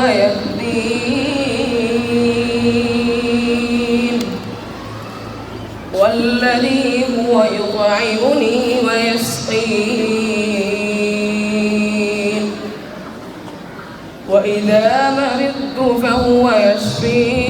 فهو يهدين والذي هو يطعمني ويسقين. وإذا مرضت فهو يشفين.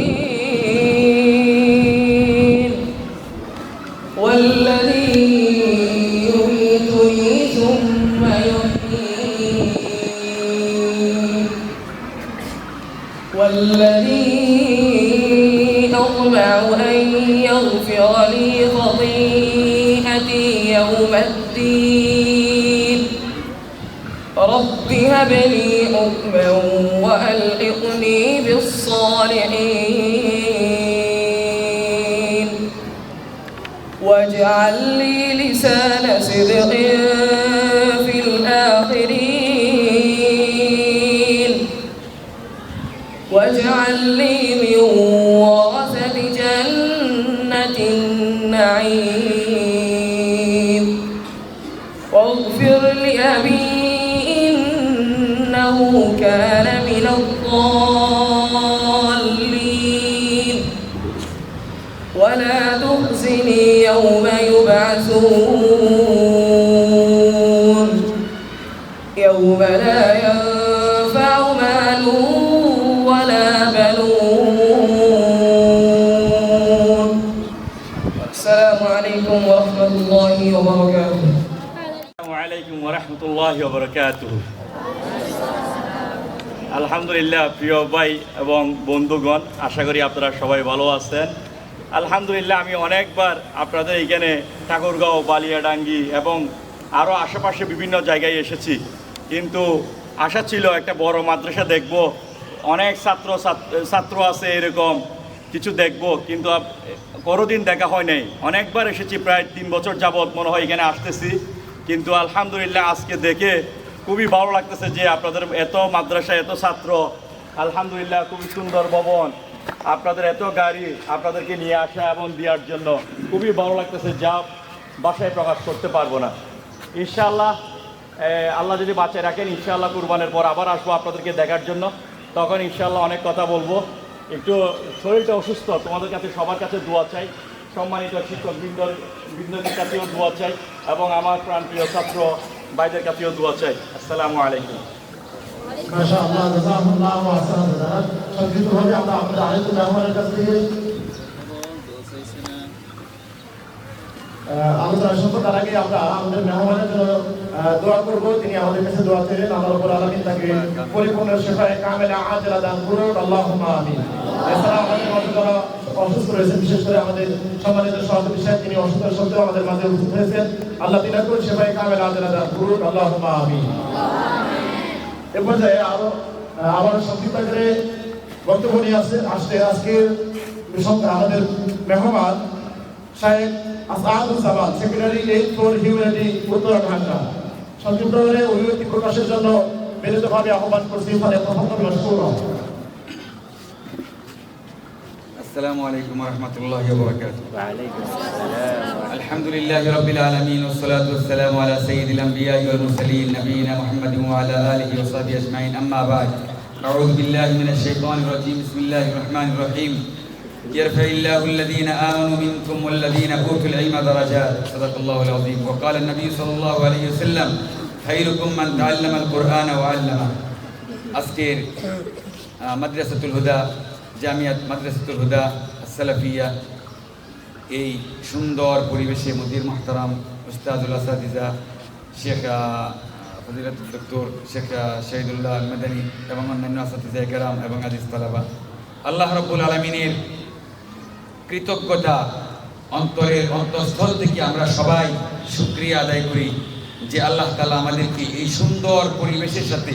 والذي أطمع أن يغفر لي خطيئتي يوم الدين. رب هب لي حكما وألحقني بالصالحين. واجعل لي لسان صدق واجعل لي من ورثة جنة النعيم. واغفر لأبي إنه كان من الضالين. ولا تخزني يوم يبعثون. الله وبركاته আসসালামু আলাইকুম ওরহমতুল্লাহ বরকাতুহ আলহামদুলিল্লাহ প্রিয় ভাই এবং বন্ধুগণ আশা করি আপনারা সবাই ভালো আছেন আলহামদুলিল্লাহ আমি অনেকবার আপনাদের এখানে ঠাকুরগাঁও বালিয়াডাঙ্গি এবং আরও আশেপাশে বিভিন্ন জায়গায় এসেছি কিন্তু আশা ছিল একটা বড় মাদ্রাসা দেখব অনেক ছাত্র ছাত্র- ছাত্র আছে এরকম কিছু দেখব, কিন্তু কোনোদিন দেখা হয় নাই। অনেকবার এসেছি, প্রায় তিন বছর যাবৎ মনে হয় এখানে আসতেছি। কিন্তু আলহামদুলিল্লাহ আজকে দেখে খুবই ভালো লাগতেছে যে আপনাদের এত মাদ্রাসা, এত ছাত্র, আলহামদুলিল্লাহ খুবই সুন্দর ভবন। আপনাদের এত গাড়ি আপনাদেরকে নিয়ে আসা এবং দেওয়ার জন্য খুবই ভালো লাগতেছে, যা বাসায় প্রকাশ করতে পারব না। ইনশাআল্লাহ আল্লাহ যদি বাঁচায় রাখেন, ইনশাআল্লাহ কুরবানের পর আবার আসব আপনাদেরকে দেখার জন্য। তখন ইনশাআল্লাহ অনেক কথা বলব। একটু শরীরটা অসুস্থ, তোমাদের কাছে, সবার কাছে দোয়া চাই। সম্মানিত শিক্ষক বৃন্দর, বৃন্দদের কাছেও দোয়া চাই এবং আমার প্রাণপ্রিয় ছাত্র ভাইদের কাছেও দোয়া চাই। আসসালামু আলাইকুম। আমরা তার আগে আমরা আমাদের মেহমানের জন্য দোয়া করব। তিনি আমাদের কাছে দোয়া আল্লাহ রাব্বুল আলামিন তাকে পরিপূর্ণ শেফায়ে কামেলা আজলা দান করুন। আল্লাহুম্মা আমিন। এছাড়া আমাদের মাঝে যারা অসুস্থ রয়েছেন বিশেষ করে আমাদের সম্মানিত সভাপতি সাহেব তিনি অসুস্থ সত্ত্বেও আমাদের মাঝে উপস্থিত হয়েছেন। আল্লাহ শেফায়ে কামেলা আল্লাহুম্মা আমিন। এ পর্যায়ে আরও আহ, আবার সংক্ষিপ্ত করে বক্তব্য নিয়ে আসছে আসছে আজকের আমাদের মেহমান Shahed Asaduzzaman secretary aid for humanity Uttar Dhaka. সংক্ষিপ্ত করে অভিব্যক্তি প্রকাশের জন্য বিনীতভাবে আহ্বান করছি ফলে প্রথম السلام عليكم ورحمة الله وبركاته وعليكم السلام الحمد لله رب العالمين والصلاة والسلام على سيد الأنبياء والمرسلين نبينا محمد وعلى آله وصحبه أجمعين أما بعد أعوذ بالله من الشيطان الرجيم بسم الله الرحمن الرحيم يرفع الله الذين آمنوا منكم والذين أوتوا العلم درجات صدق الله العظيم وقال النبي صلى الله عليه وسلم خيركم من تعلم القرآن وعلمه আজকের আহ, মাদ্রাসাতুল হুদা জামিয়াত মাদ্রাসাতুল হুদা সালাফিয়া এই সুন্দর পরিবেশে মদির মাহতারাম উস্তাদুল আসাদিজা, শেখ ফজিলাত ডক্টর শেখ শহীদুল্লাহ মাদানী এবং অন্যান্য আসাদিজা কেরাম এবং আজিজ তালাবা। আল্লাহ রব্বুল আলমিনের কৃতজ্ঞতা অন্তরের অন্তঃস্থল থেকে আমরা সবাই শুক্রিয়া আদায় করি যে আল্লাহ তালা আমাদেরকে এই সুন্দর পরিবেশের সাথে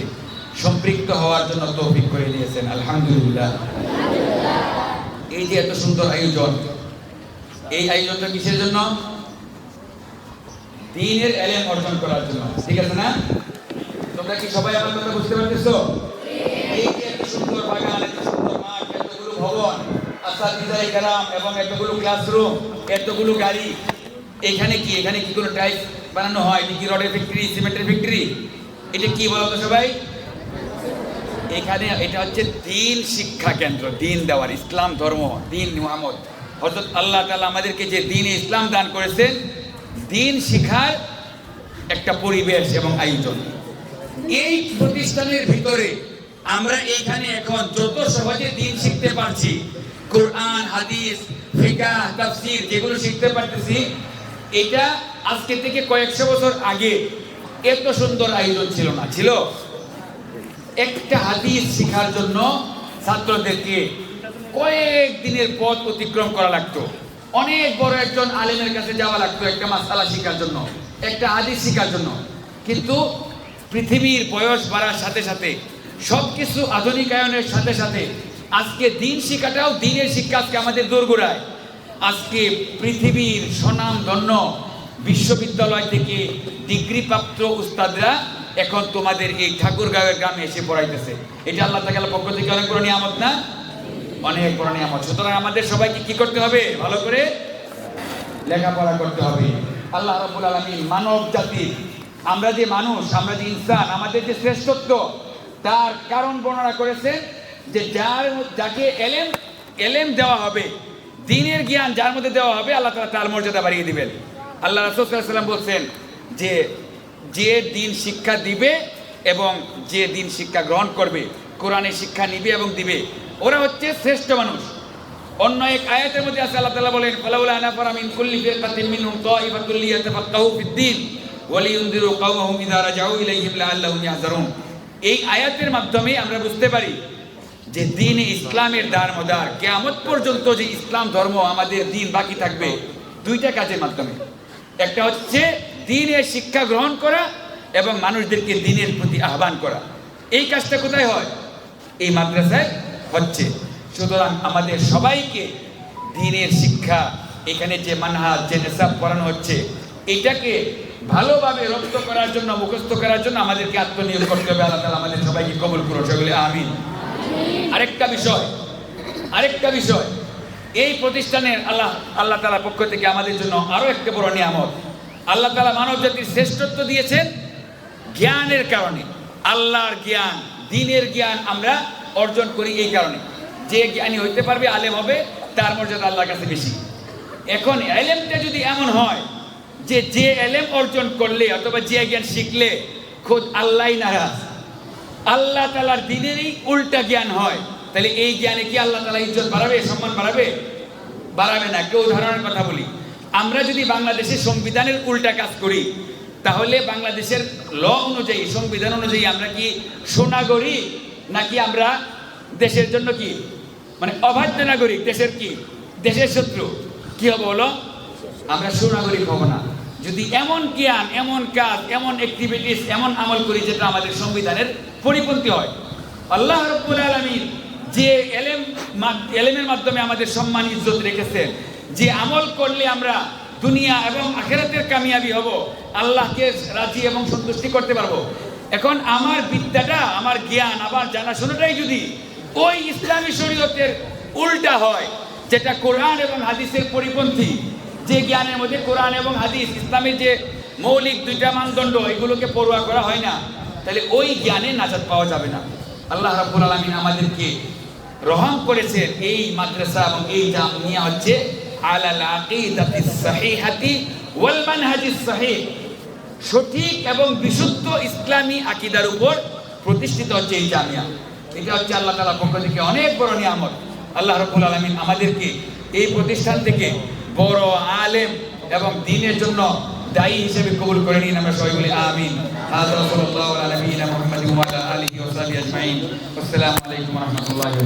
সম্পৃক্ত হওয়ার জন্য তৌফিক করে দিয়েছেন আলহামদুলিল্লাহ। এই যে এত সুন্দর আয়োজন, এই আয়োজনটা কিসের জন্য? দিনের এলেম অর্জন করার জন্য, ঠিক আছে না? তোমরা কি সবাই আমার কথা বুঝতে পারতেছো? এই যে এত সুন্দর বাগান, এত সুন্দর মাঠ, এতগুলো ভবন আসাদিজাই কারাম এবং এতগুলো ক্লাসরুম এতগুলো গাড়ি, এখানে কি এখানে কি কোনো টাইপ বানানো হয়? কি রডের ফ্যাক্টরি সিমেন্টের ফ্যাক্টরি এটা কি বলো তো সবাই? এখানে এটা হচ্ছে দিন শিক্ষা কেন্দ্র, দিন দেওয়ার, ইসলাম ধর্ম, দিন মুহাম্মদ। হজরত আল্লাহ তালা আমাদেরকে যে দিন ইসলাম দান করেছেন, দিন শিখার একটা পরিবেশ এবং আয়োজন। এই প্রতিষ্ঠানের ভিতরে আমরা এইখানে এখন যত সহজে দিন শিখতে পারছি, কোরআন, হাদিস, ফিকাহ, তাফসীর যেগুলো শিখতে পারতেছি, এটা আজকে থেকে কয়েকশো বছর আগে এত সুন্দর আয়োজন ছিল না। ছিল? একটা হাদিস শেখার জন্য ছাত্রদেরকে কয়েক দিনের পথ অতিক্রম করা লাগতো। অনেক বড় একজন আলেমের কাছে যাওয়া লাগতো একটা মাসালা শেখার জন্য, একটা হাদিস শেখার জন্য। কিন্তু পৃথিবীর বয়স বাড়ার সাথে সাথে সব কিছু আধুনিকায়নের সাথে সাথে, আজকে দিন শিক্ষাটাও দিনের শিক্ষা আজকে আমাদের দোরগোড়ায়। আজকে পৃথিবীর স্বনাম ধন্য বিশ্ববিদ্যালয় থেকে ডিগ্রিপ্রাপ্ত উস্তাদরা এখন তোমাদের এই ঠাকুরগাঁওয়ের গ্রামে এসে পড়াইতেছে। এটা আল্লাহ তাআলার পক্ষ থেকে অনেক বড় নিয়ামত না? অনেক বড় নিয়ামত। সুতরাং আমাদের সবাইকে কি করতে হবে? ভালো করে লেখাপড়া করতে হবে। আল্লাহ রাব্বুল আলামিন মানব জাতির, আমরা যে মানুষ, আমরা যে ইনসান, আমাদের যে শ্রেষ্ঠত্ব, তার কারণ বর্ণনা করেছেন যে যার যাকে এলেম এলেম দেওয়া হবে, দিনের জ্ঞান যার মধ্যে দেওয়া হবে, আল্লাহ তাআলা তার মর্যাদা বাড়িয়ে দিবেন। আল্লাহ রাসূল ওয়াসাল্লাম বলছেন যে যে দিন শিক্ষা দিবে এবং যে দিন শিক্ষা গ্রহণ করবে, কোরআনে শিক্ষা নিবে এবং দিবে। ওরা হচ্ছে শ্রেষ্ঠ মানুষ। অন্য এক আয়াতের মধ্যে আছে, আল্লাহ তাআলা বলেন, ফালাউলা আনাফারা মিন কুল্লি ফিরকাতিন মিনহুম তাইফাতুল লিয়াতাফাক্কাহু ফিদ-দীন ওয়া লিয়ুনযিরু কওমাহুম ইযা রাজাউ ইলাইহিম লাআল্লাহুম ইয়াহযারুন এই আয়াতের মাধ্যমে আমরা বুঝতে পারি যে দিন ইসলামের দার মদার, কিয়ামত পর্যন্ত যে ইসলাম ধর্ম আমাদের দিন বাকি থাকবে দুইটা কাজের মাধ্যমে। একটা হচ্ছে দিনের শিক্ষা গ্রহণ করা এবং মানুষদেরকে দিনের প্রতি আহ্বান করা। এই কাজটা কোথায় হয়? এই মাদ্রাসায় হচ্ছে। সুতরাং আমাদের সবাইকে দিনের শিক্ষা, এখানে যে মানহাজ, যে নেশাব পড়ানো হচ্ছে, এটাকে ভালোভাবে রপ্ত করার জন্য, মুখস্থ করার জন্য আমাদেরকে আত্মনিয়োগ করতে হবে। আল্লাহ তাআলা আমাদের সবাইকে কবল করো সকলে আমিন। আরেকটা বিষয় আরেকটা বিষয়। এই প্রতিষ্ঠানের আল্লাহ আল্লাহ তাআলার পক্ষ থেকে আমাদের জন্য আরও একটা বড় নিয়ামত। আল্লাহ তালা মানব জাতির শ্রেষ্ঠত্ব দিয়েছেন জ্ঞানের কারণে। আল্লাহর জ্ঞান, দিনের জ্ঞান আমরা অর্জন করি এই কারণে। যে জ্ঞানী হইতে পারবে, আলেম হবে, তার মর্যাদা আল্লাহর কাছে বেশি। এখন এলেমটা যদি এমন হয় যে যে এলেম অর্জন করলে অথবা যে জ্ঞান শিখলে, খোদ আল্লাহ নারাজ। আল্লাহ তালার দিনেরই উল্টা জ্ঞান হয়। তাহলে এই জ্ঞানে কি আল্লাহ তালা ইজ্জত বাড়াবে, সম্মান বাড়াবে? বাড়াবে না। কেউ উদাহরণের কথা বলি। আমরা যদি বাংলাদেশের সংবিধানের উল্টা কাজ করি, তাহলে বাংলাদেশের ল অনুযায়ী, সংবিধান অনুযায়ী আমরা কি সোনাগরিক নাকি আমরা দেশের জন্য কি? মানে অবাধ্য নাগরিক, দেশের কি? দেশের শত্রু। কি হবে বলো? আমরা সুনাগরিক হব না। যদি এমন জ্ঞান, এমন কাজ, এমন অ্যাক্টিভিটিস এমন আমল করি যেটা আমাদের সংবিধানের পরিপন্থী হয়। আল্লাহ রব্বুল আলমিন যে এলেম এলেমের মাধ্যমে আমাদের সম্মান ইজ্জত রেখেছেন যে আমল করলে আমরা দুনিয়া এবং আখেরাতের কামিয়াবি হব, আল্লাহকে রাজি এবং সন্তুষ্টি করতে পারব। এখন আমার বিদ্যাটা, আমার জ্ঞান, আমার জানাশোনাটাই যদি ওই ইসলামী শরীয়তের উল্টা হয়, যেটা কোরআন এবং হাদিসের পরিপন্থী, যে জ্ঞানের মধ্যে কোরআন এবং হাদিস, ইসলামের যে মৌলিক দুইটা মানদণ্ড, এগুলোকে পড়ুয়া করা হয় না, তাহলে ওই জ্ঞানে নাজাত পাওয়া যাবে না। আল্লাহ রাব্বুল আলামিন আমাদেরকে রহম করেছেন, এই মাদ্রাসা এবং এই জামিয়া হচ্ছে আলাল আকিদাতিস সহিহাতি ওয়াল মানহাজিস সঠিক এবং বিশুদ্ধ ইসলামী আকিদার উপর প্রতিষ্ঠিত হচ্ছে এই জামিয়া। এটা হচ্ছে আল্লাহ তাআলার পক্ষ থেকে অনেক বড় নিয়ামত। আল্লাহ রাব্বুল আলামিন আমাদেরকে এই প্রতিষ্ঠান থেকে বড় আলেম এবং দিনের জন্য দায়ী হিসেবে কবুল করে নিন। আমরা সবাই বলি আমিন। আসসালামু আলাইকুম রাহমাতুল্লাহি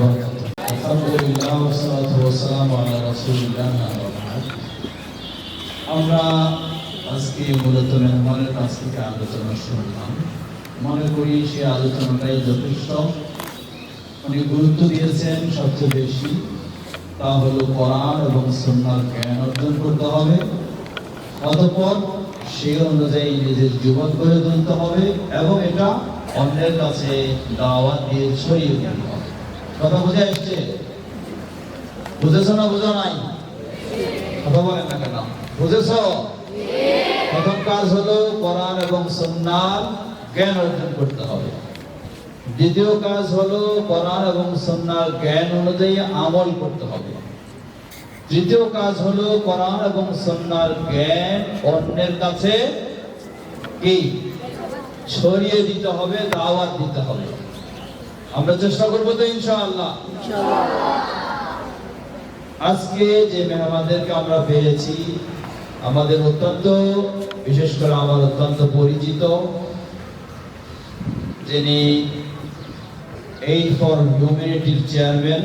আমরা আজকে মূলত কাছ থেকে আলোচনা শুনলাম। মনে করি সে আলোচনাটাই যথেষ্ট। উনি গুরুত্ব দিয়েছেন সবচেয়ে বেশি। তা হলো এবং জ্ঞান অর্জন করতে হবে। সেই অনুযায়ী নিজের জীবন গড়ে তুলতে হবে এবং এটা অন্যের কাছে দাওয়াত দিয়ে ছড়িয়ে দিতে কথা বুঝে আসছে? বুঝেছ না বুঝো নাই? কথা বলেন না কেন? বুঝেছ? প্রথম কাজ হলো কোরআন এবং সুন্নার জ্ঞান অর্জন করতে হবে। দ্বিতীয় কাজ হলো কোরআন এবং সুন্নার জ্ঞান অনুযায়ী আমল করতে হবে। তৃতীয় কাজ হলো কোরআন এবং সুন্নার জ্ঞান অন্যের কাছে কি? ছড়িয়ে দিতে হবে, দাওয়াত দিতে হবে। আমরা চেষ্টা করব তো ইনশাআল্লাহ। আজকে যে মেহমানদেরকে আমরা পেয়েছি আমাদের অত্যন্ত বিশেষ করে আমার অত্যন্ত পরিচিত যিনি এই ফর হিউম্যানিটির চেয়ারম্যান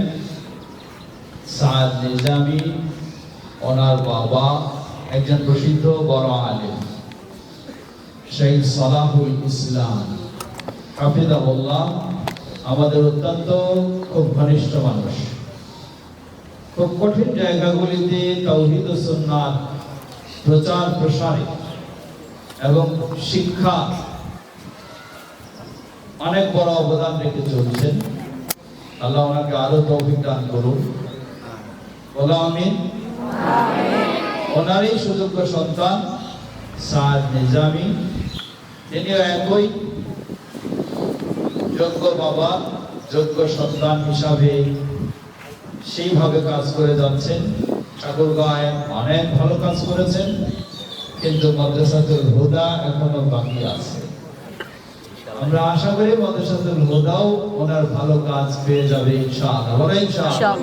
সাদ নিজামি ওনার বাবা একজন প্রসিদ্ধ বড় আলেম শেখ সালাহুল ইসলাম হাফিজাহুল্লাহ। আমাদের অত্যন্ত খুব ঘনিষ্ঠ মানুষ। খুব কঠিন জায়গাগুলিতে তৌহিদ সুন্নাত প্রচার প্রসারে এবং শিক্ষা অনেক বড় অবদান রেখে চলছেন। আল্লাহ ওনাকে আরও তৌফিক দান করুন। বলো আমি ওনারই সুযোগ্য সন্তান সাদ নিজামি তিনিও একই যোগ্য বাবা যোগ্য সন্তান হিসাবে সেইভাবে কাজ করে যাচ্ছেন। ঠাকুরগাঁয় অনেক ভালো কাজ করেছেন কিন্তু মাদ্রাসাতুল হুদা এখনও বাকি আছে। আমরা আশা করি মাদ্রাসাতুল হুদাও ওনার ভালো কাজ পেয়ে যাবে ইনশাআল্লাহ। বলো ইনশাআল্লাহ।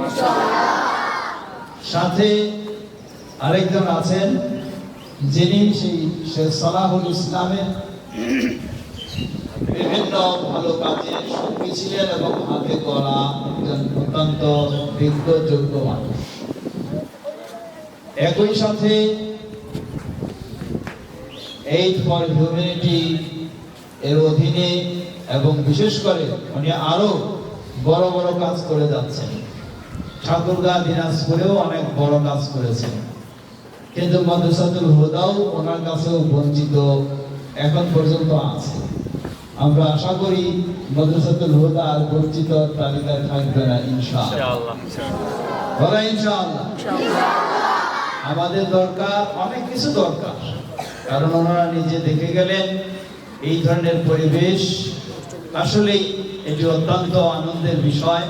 সাথে আরেকজন আছেন যিনি সেই শেখ সালাহুল ইসলামের বিভিন্ন ভালো কাজে সঙ্গী ছিলেন এবং হাতে করা অত্যন্ত বিজ্ঞ মানুষ। একই সাথে এইড ফর হিউম্যানিটি এর অধীনে এবং বিশেষ করে উনি আরও বড় বড় কাজ করে যাচ্ছেন। ঠাকুরগাঁ, দিনাজপুরেও অনেক বড় কাজ করেছেন। কিন্তু মাদ্রাসাতুল হুদাও ওনার কাছেও বঞ্চিত এখন পর্যন্ত আছে। আমরা আশা করি মাদ্রাসাতুল হুদা আর বঞ্চিত তালিকায় থাকবে না ইনশাআল্লাহ। বলা ইনশাআল্লাহ। আমাদের দরকার অনেক কিছু দরকার। কারণ ওনারা নিজে দেখে গেলেন এই ধরনের পরিবেশ আসলেই এটি অত্যন্ত আনন্দের বিষয়।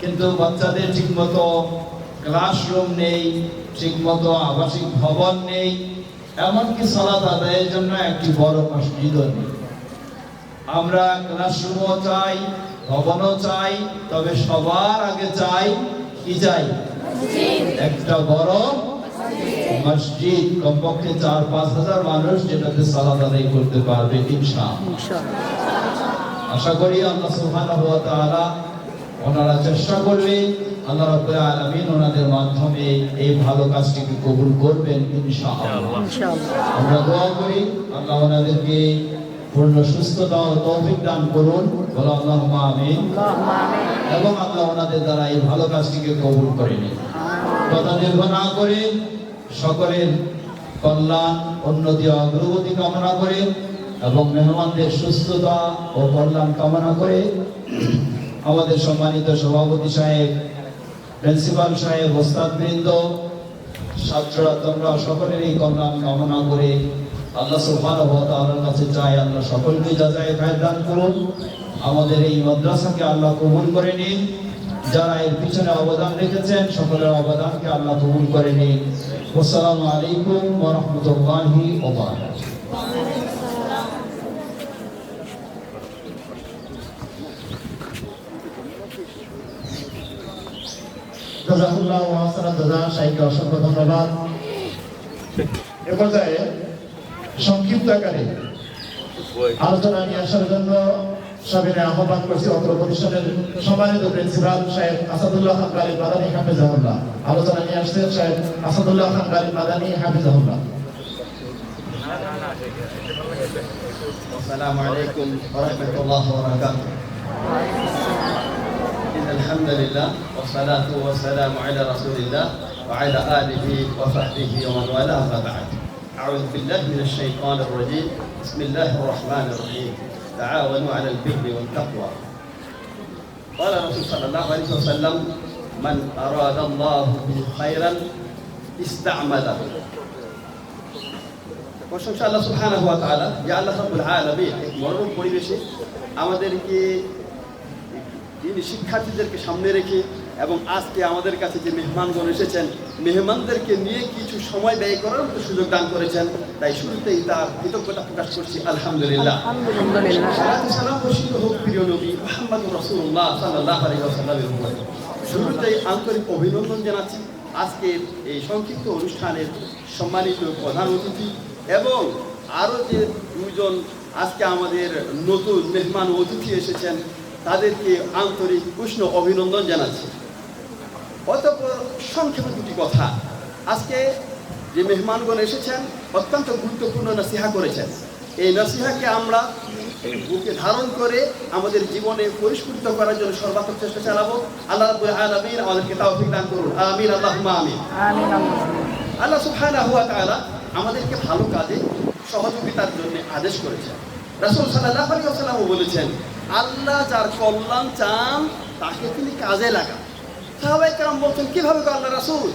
কিন্তু বাচ্চাদের ঠিকমতো ক্লাসরুম নেই ঠিকমতো আবাসিক ভবন নেই এমনকি সালাত আদায়ের জন্য একটি বড় মসজিদও নেই। আমরা ক্লাসরুমও চাই ভবনও চাই তবে সবার আগে চাই কি চাই? একটা বড় মসজিদ। কমপক্ষে চার পাঁচ হাজার মানুষ যেটাতে সালাত আদায় করতে পারবে আশা করি আল্লাহ তাআলা ওনারা চেষ্টা করবে আল্লাহ রাব্বুল আলামিন ওনাদের মাধ্যমে এই ভালো কাজটিকে কবুল করবেন ইনশাআল্লাহ। আমরা দোয়া করি আল্লাহ ওনাদেরকে পূর্ণ সুস্থতা ও তৌফিক দান করুন। বলো আল্লাহুম্মা আমিন। এবং আল্লাহ ওনাদের দ্বারা এই ভালো কাজটিকে কবুল করে নিন। কথা দীর্ঘ না করে সকলের কল্যাণ উন্নতি অগ্রগতি কামনা করে এবং মেহমানদের সুস্থতা ও কল্যাণ কামনা করে আমাদের সম্মানিত সভাপতি সাহেব প্রিন্সিপাল সাহেব ওস্তাদ বৃন্দ ছাত্ররা তোমরা সকলের এই কল্যাণ কামনা করে আল্লাহ সুবহানাহু ওয়া তাআলার কাছে চাই আল্লাহ সকলকে যাচাই খায় দান করুন। আমাদের এই মাদ্রাসাকে আল্লাহ কবুল করে নিন। যারা এর পিছনে অবদান রেখেছেন, সকলের অবদানকে আল্লাহ কবুল করে নিন। আসসালামু আলাইকুম ওয়া রাহমাতুল্লাহি ওয়া বারাকাতুহু। জাজাকুল্লাহ ওয়া হাসানা জাযা শাইখকে অসংখ্য ধন্যবাদ। এ পর্যায়ে সংক্ষিপ্ত আকারে আলোচনা নিয়ে আসার জন্য সবিনে আহ্বান করছি অত্র প্রতিষ্ঠানের সম্মানিত প্রিন্সিপাল সাহেব আসাদুল্লাহ খান গালিব মাদানী হাফিজাহুল্লাহ আলোচনা নিয়ে আসছেন সাহেব আসাদুল্লাহ খান গালিব মাদানী হাফিজাহুল্লাহ السلام عليكم ورحمة الله وبركاته إن الحمد لله والصلاة والسلام على رسول الله وعلى آله وصحبه ومن والاه أما بعد أعوذ بالله من الشيطان الرجيم بسم الله الرحمن الرحيم تعاونوا على البر والتقوى قال الرسول صلى الله عليه وسلم من أراد الله به خيرا استعمله প্রশংসা আল্লাহ সুবহানাহু ওয়া তাআলা যে আল্লাহ রাব্বুল আলামিন এক মনোরম পরিবেশে আমাদেরকে তিনি শিক্ষার্থীদেরকে সামনে রেখে এবং আজকে আমাদের কাছে যে মেহমানগণ এসেছেন মেহমানদেরকে নিয়ে কিছু সময় ব্যয় করার মতো সুযোগ দান করেছেন। তাই শুরুতেই তার কৃতজ্ঞতা প্রকাশ করছি। আলহামদুলিল্লাহ। শুরুতেই আন্তরিক অভিনন্দন জানাচ্ছি। আজকের এই সংক্ষিপ্ত অনুষ্ঠানের সম্মানিত প্রধান অতিথি এবং আরও যে দুজন আজকে আমাদের নতুন মেহমান অতিথি এসেছেন তাদেরকে আন্তরিক উষ্ণ অভিনন্দন জানাচ্ছি। অতঃপর সংক্ষেপে দুটি কথা। আজকে যে মেহমানগণ এসেছেন অত্যন্ত গুরুত্বপূর্ণ নসিহা করেছেন। এই নসিহাকে আমরা বুকে ধারণ করে আমাদের জীবনে পরিস্ফুটিত করার জন্য সর্বাত্মক চেষ্টা চালাবো। আল্লাহ রাব্বুল আলামিন আমাদেরকে তাওফিক দান করুন। আমিন আল্লাহুম্মা আমিন। আল্লাহ সুবহানাহু ওয়া তাআলা আমাদেরকে ভালো কাজে সহযোগিতার জন্য আদেশ করেছেন। রাসূল সাল্লাল্লাহু আলাইহি ওয়াসাল্লাম বলেছেন আল্লাহ যার কল্যাণ চান তাকে তিনি কাজে লাগান। সাহাবাই কালাম বলছেন, কীভাবে আল্লাহ রাসুল?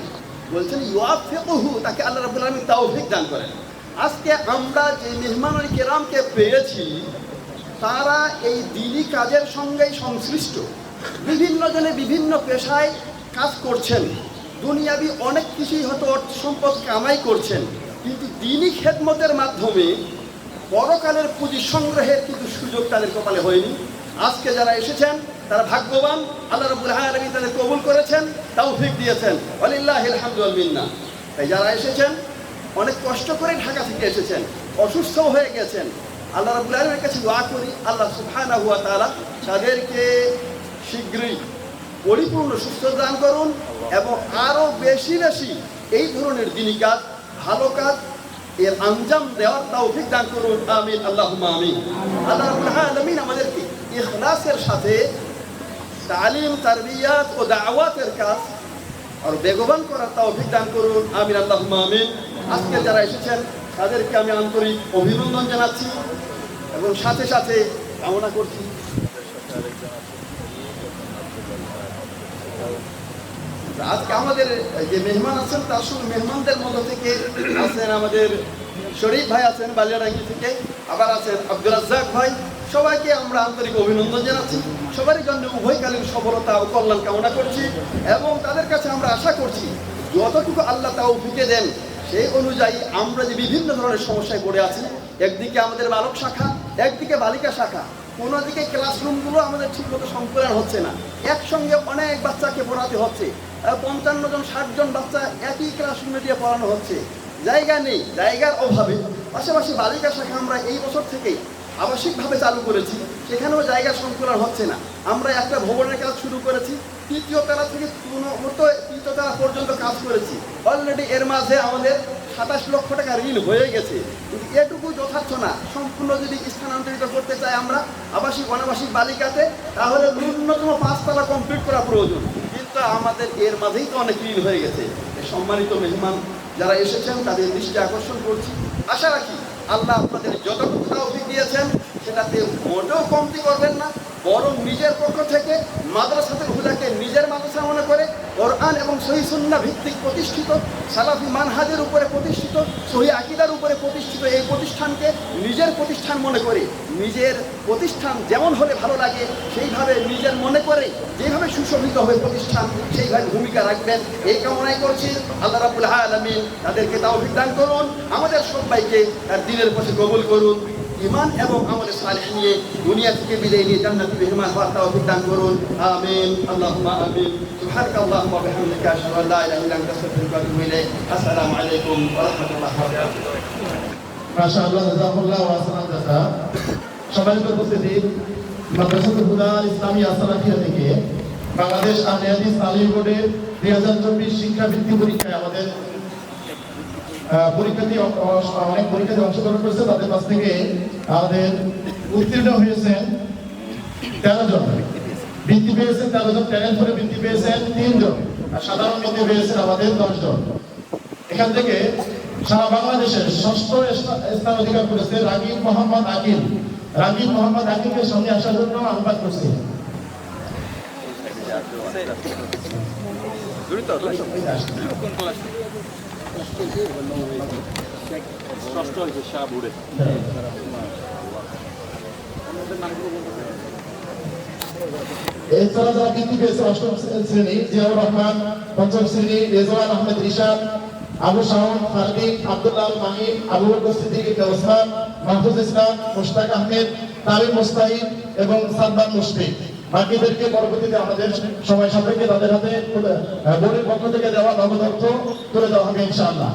বলছেন, ইউআফেকহু তাকে আল্লাহ রাবুল আলমী তাওফিক দান করেন। আজকে আমরা যে মেহমান কেরামকে পেয়েছি, তারা এই দিনই কাজের সঙ্গেই সংশ্লিষ্ট। বিভিন্ন জনে বিভিন্ন পেশায় কাজ করছেন। দুনিয়াবি অনেক কিছুই হয়তো অর্থ সম্পদ কামাই করছেন। কিন্তু দিনই খেদমতের মাধ্যমে পরকালের পুঁজি সংগ্রহের কিন্তু সুযোগ তাদের কপালে হয়নি। আজকে যারা এসেছেন, তারা ভাগ্যবান, আল্লাহ রাব্বুল আলামিন তাদের কবুল করেছেন, তৌফিক দিয়েছেন। হামদু মিন্না। তাই যারা এসেছেন, অনেক কষ্ট করে ঢাকা থেকে এসেছেন, অসুস্থ হয়ে গেছেন, আল্লাহ রাব্বুল আলামিনের কাছে দোয়া করি, আল্লাহ সুবহানাহু হুয়া তাআলা তাদেরকে শীঘ্রই পরিপূর্ণ সুস্থ দান করুন এবং আরও বেশি বেশি এই ধরনের দিনী কাজ, ভালো কাজ, এর আঞ্জাম দেওয়ার তৌফিক দান করুন। আমিন, আল্লাহুম্মা আমিন। আল্লাহ আলামিন আমাদেরকে ইখলাসের সাথে তালিম, তারবিয়াত ও দাওয়াতের কাজ আর বেগবান করার তৌফিক দান করুন। আমিন, আল্লাহুম্মা আমিন। আজকে যারা এসেছেন, তাদেরকে আমি আন্তরিক অভিনন্দন জানাচ্ছি এবং সাথে সাথে কামনা করছি। আজকে আমাদের যে মেহমান আছেন, তার সঙ্গে মেহমানদের মধ্যে থেকে আছেন আমাদের শরীফ ভাই আছেন বালিয়াডাঙ্গি থেকে। আবার আছেন আব্দুল রাজ্জাক ভাই। সবাইকে আমরা আন্তরিক অভিনন্দন জানাচ্ছি। সবারই জন্য উভয়কালীন সফলতা ও কল্যাণ কামনা করছি এবং তাদের কাছে আমরা আশা করছি, যতটুকু আল্লাহ তাও ঢুকে দেন, সেই অনুযায়ী আমরা যে বিভিন্ন ধরনের সমস্যায় পড়ে আছি, একদিকে আমাদের বালক শাখা, একদিকে বালিকা শাখা কোনো দিকে ক্লাসরুমগুলো আমাদের ঠিকমতো সংকলন হচ্ছে না। একসঙ্গে অনেক বাচ্চাকে পড়াতে হচ্ছে পঞ্চান্ন জন, ষাট জন বাচ্চা একই ক্লাসরুমে দিয়ে পড়ানো হচ্ছে। জায়গা নেই, জায়গার অভাবে। পাশাপাশি বালিকা শাখা আমরা এই বছর থেকেই আবাসিকভাবে চালু করেছি। সেখানেও জায়গা সংকুলন হচ্ছে না। আমরা একটা ভবনের কাজ শুরু করেছি। তৃতীয় তলা থেকে মতো তৃতীয় তলা পর্যন্ত কাজ করেছি। অলরেডি এর মাঝে আমাদের সাতাশ লক্ষ টাকা ঋণ হয়ে গেছে। কিন্তু এটুকু যথার্থ না। সম্পূর্ণ যদি স্থানান্তরিত করতে চাই আমরা আবাসিক, অনাবাসিক বালিকাতে, তাহলে ন্যূনতম পাঁচতলা কমপ্লিট করা প্রয়োজন। কিন্তু আমাদের এর মাঝেই তো অনেক ঋণ হয়ে গেছে। সম্মানিত মেহমান, যারা এসেছেন, তাদের দৃষ্টি আকর্ষণ করছি। আশা রাখি আল্লাহ আপনাদের যতটুকু দিয়েছেন সেটাতে মোটেও কমতি করবেন না। বরং নিজের পক্ষ থেকে মাদ্রাসাতুল হুদাকে নিজের মাদ্রাসা মনে করে কোরআন এবং সহি সুন্না ভিত্তিক প্রতিষ্ঠিত, সালাফি মানহাজের উপরে প্রতিষ্ঠিত, সহি আকিদার উপরে প্রতিষ্ঠিত এই প্রতিষ্ঠানকে নিজের প্রতিষ্ঠান মনে করে, নিজের প্রতিষ্ঠান যেমন হলে ভালো লাগে, সেইভাবে নিজের মনে করে যেভাবে সুশোভিত হবে প্রতিষ্ঠান, সেইভাবে ভূমিকা রাখবেন। এই কামনাই করছি। আল্লাহ রাবুল আলমিন তাদেরকে তাও দান করুন। আমাদের সবাইকে দিনের পথে কবুল করুন। ইমান এবং আমাদের সালেহ নিয়ে দুনিয়া থেকে বিদায় নিয়ে জান্নাতি মেহমান হওয়ার তাও দান করুন। আমিন। আল্লাহুম্মা আমিন। সুবহানাক আল্লাহুম্মা ওয়া বিহামদিকা আশহাদু আল্লা ইলাহা ইল্লা আনতা, আস্তাগফিরুকা ওয়া আতুবু ইলাইক। আসসালামু আলাইকুম ওয়া রাহমাতুল্লাহি ওয়া বারাকাতুহু। মাশাআল্লাহ থেকে বাংলাদেশ আহলে হাদিস তালিম বোর্ডের 2024 শিক্ষা বৃত্তি পরীক্ষায় আমাদের পরীক্ষার্থী অনেক পরীক্ষার্থী অংশগ্রহণ করেছে তাদের কাছ থেকে আমাদের উত্তীর্ণ হয়েছেন তেরো জন। বৃত্তি পেয়েছেন তেরো জন ট্যালেন্ট করে বৃত্তি পেয়েছেন তিনজন আর সাধারণ বৃত্তি পেয়েছেন আমাদের দশ জন। এখান থেকে সারা বাংলাদেশের ষষ্ঠ স্থান অধিকার করেছে রাগিব মোহাম্মদ আকিল। রাগিব মোহাম্মদ আকিলকে সামনে আসার জন্য আহ্বান করছি। এছাড়া যারা বৃত্তি পেয়েছে অষ্টম শ্রেণি জিয়াউর রহমান, পঞ্চম শ্রেণি রেজওয়ান আহমেদ রিশাদ আবু শাহন ফারদিক আব্দুল্লাহ মাহিন আবু বকর সিদ্দিক ওসমান মাহফুজ ইসলাম, মুশতাক আহমেদ, তামিম মুস্তাহিদ এবং সাদমান মুশফিক। বাকিদেরকে পরবর্তীতে আমাদের সময় সাপেক্ষে তাদের হাতে বোর্ডের পক্ষ থেকে দেওয়া নগদ অর্থ তুলে দেওয়া হবে ইনশাআল্লাহ।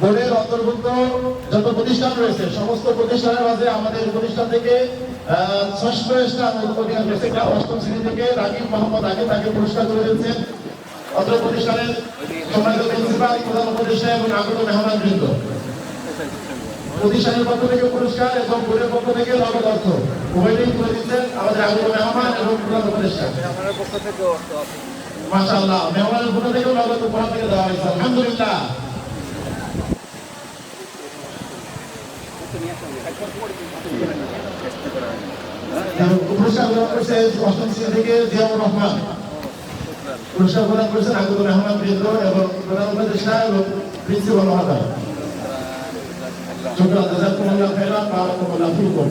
বোর্ডের অন্তর্ভুক্ত যত প্রতিষ্ঠান রয়েছে, সমস্ত প্রতিষ্ঠানের মাঝে আমাদের প্রতিষ্ঠান থেকে ষষ্ঠ স্থান অধিকার ক্লাস অষ্টম শ্রেণি থেকে রাকিব মোহাম্মদ আগে তাকে পুরস্কার করে দিয়েছেন। অত্র প্রতিষ্ঠানের সম্মানিত প্রিন্সিপাল, প্রধান উপদেষ্টা এবং আগত মেহমান বৃন্দ। প্রতিষ্ঠানের পক্ষ থেকে পুরস্কার এবং বোর্ডের পক্ষ থেকে নগদ অর্থ উভয়টাই তুলে দিচ্ছেন আমাদের আগত মেহমান এবং প্রধান উপদেষ্টা। মাশাআল্লাহ, মেহমানের পক্ষ থেকেও নগদ উপহার থেকে দেওয়া হয়েছে। আলহামদুলিল্লাহ। পুরস্কার গ্রহণ করছে অষ্টম শ্রেণি থেকে জিয়াউর রহমান। পুরস্কার প্রদান করেছেন আগত রহমান বৃন্দ এবং প্রধান উপদেষ্টা এবং প্রিন্সিপাল মহোদয়। شكرا جزاكم الله خيرا بارك الله فيكم